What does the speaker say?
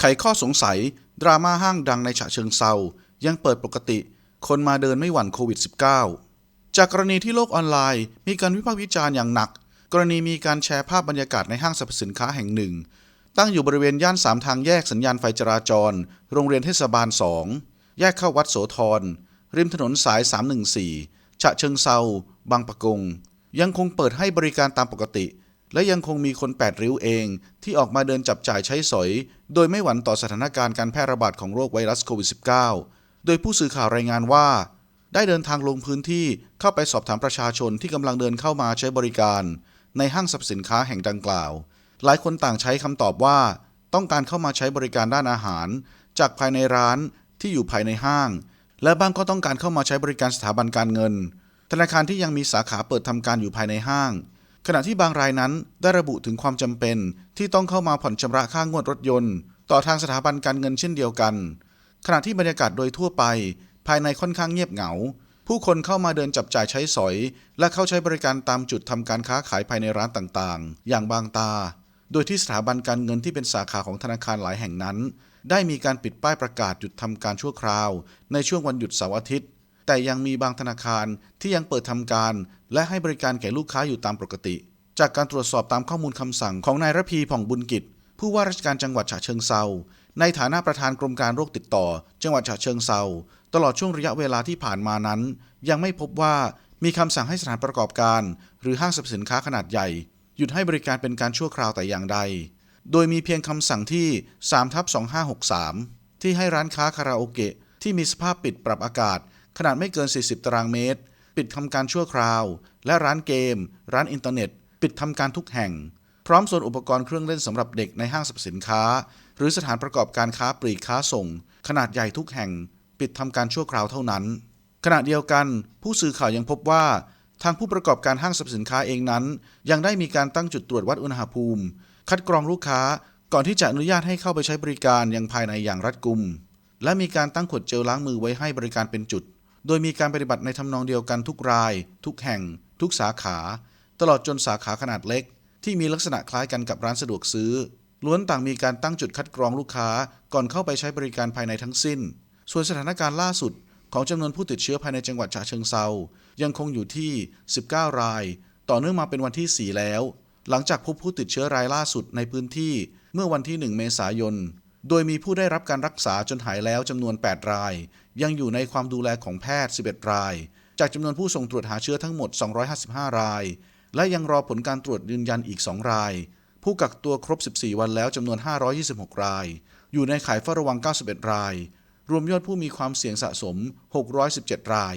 ไขข้อสงสัย ดราม่าห้างดังในฉะเชิงเซายังเปิดปกติ คนมาเดินไม่หวั่นโควิด -19 จากกรณีที่โลกออนไลน์ มีการวิพากษ์วิจารณ์อย่างหนัก กรณีมีการแชร์ภาพบรรยากาศในห้างสรรพสินค้าแห่งหนึ่ง ตั้งอยู่บริเวณย่านสามทางแยกสัญญาณไฟจราจร โรงเรียนเทศบาล 2 แยกเข้าวัดโสธร ริมถนนสาย 314 ฉะเชิงเซาบางปะกง ยังคงเปิดให้บริการตามปกติ และยังคงมีคนแปดริ้วเอง ที่ออกมาเดินจับจ่ายใช้สอย โดยไม่หวั่นต่อสถานการณ์การแพร่ระบาดของโรคไวรัสโควิด -19 โดยผู้สื่อข่าวรายงานว่า ได้เดินทางลงพื้นที่เข้าไปสอบถามประชาชนที่กำลังเดินเข้ามาใช้บริการ ในห้างสรรพสินค้าแห่งดังกล่าว หลายคนต่างใช้คำตอบว่า ต้องการเข้ามาใช้บริการด้านอาหาร จากภายในร้านที่อยู่ภายในห้าง และบางก็ต้องการเข้ามาใช้บริการสถาบันการเงิน ธนาคารที่ยังมีสาขาเปิดทำการอยู่ภายในห้าง ขณะที่บางรายนั้นได้ระบุถึงความจำเป็น ที่ต้องเข้ามาผ่อนชำระค่างวดรถยนต์ ต่อทางสถาบันการเงินเช่นเดียวกัน ขณะที่บรรยากาศโดยทั่วไป ภายในค่อนข้างเงียบเหงา ผู้คนเข้ามาเดินจับจ่ายใช้สอย และเข้าใช้บริการตามจุดทำการค้าขายภายในร้านต่างๆ อย่างบางตา โดยที่สถาบันการเงินที่เป็นสาขาของธนาคารหลายแห่งนั้น ได้มีการปิดป้ายประกาศหยุดทำการชั่วคราว ในช่วงวันหยุดเสาร์อาทิตย์ แต่ยังมีบางธนาคารที่ยังเปิดทำการ และให้บริการแก่ลูกค้าอยู่ตามปกติ จากการตรวจสอบตามข้อมูลคำสั่งของนายระพีผ่องบุญกิจ ผู้ว่าราชการจังหวัดฉะเชิงเซาในฐานะประธานกรมการโรคติดต่อ จังหวัดฉะเชิงเซาตลอดช่วงระยะเวลาที่ผ่านมานั้น ยังไม่พบว่ามีคำสั่งให้สถานประกอบการ หรือห้างสรรพสินค้าขนาดใหญ่ หยุดให้บริการเป็นการชั่วคราวแต่อย่างใด โดยมีเพียงคำสั่งที่3ทับ2563 ที่ให้ร้านค้าคาราโอเกะที่มีสภาพปิดปรับอากาศ ขนาดไม่เกิน 40 ตารางเมตร ปิดทำการชั่วคราว และร้านเกม ร้านอินเทอร์เน็ต ปิดทำการทุกแห่ง พร้อมส่วนอุปกรณ์เครื่องเล่นสำหรับเด็กในห้างสรรพสินค้า หรือสถานประกอบการค้าปลีกค้าส่ง ขนาดใหญ่ทุกแห่ง ปิดทำการชั่วคราวเท่านั้น ขณะเดียวกัน ผู้สื่อข่าวยังพบว่า ทางผู้ประกอบการห้างสรรพสินค้าเองนั้น ยังได้มีการตั้งจุดตรวจวัดอุณหภูมิ คัดกรองลูกค้าก่อนที่จะอนุญาตให้เข้าไปใช้บริการยังภายในอย่างรัดกุม และมีการตั้งขวดเจลล้างมือไว้ให้บริการเป็นจุด โดยมีการปฏิบัติในทำนองเดียวกันทุกราย ทุกแห่ง ทุกสาขา ตลอดจนสาขาขนาดเล็ก ที่มีลักษณะคล้ายกันกับร้านสะดวกซื้อ ล้วนต่างมีการตั้งจุดคัดกรองลูกค้าก่อนเข้าไปใช้บริการภายในทั้งสิ้น ส่วนสถานการณ์ล่าสุด ของจำนวนผู้ติดเชื้อภายในจังหวัดฉะเชิงเซายังคงอยู่ที่ 19 ราย ต่อเนื่องมาเป็นวันที่ 4 แล้ว หลังจากพบผู้ติดเชื้อรายล่าสุดในพื้นที่เมื่อวันที่ 1 เมษายน โดยมีผู้ได้รับการรักษาจนหายแล้วจำนวน 8 ราย ยังอยู่ในความดูแลของแพทย์ 11 ราย จากจำนวนผู้ส่งตรวจหาเชื้อทั้งหมด 255 ราย และยังรอผลการตรวจยืนยันอีก 2 ราย ผู้กักตัวครบ 14 วันแล้วจำนวน 526 ราย อยู่ในข่ายเฝ้าระวัง 91 ราย รวมยอดผู้มีความเสี่ยงสะสม 617 ราย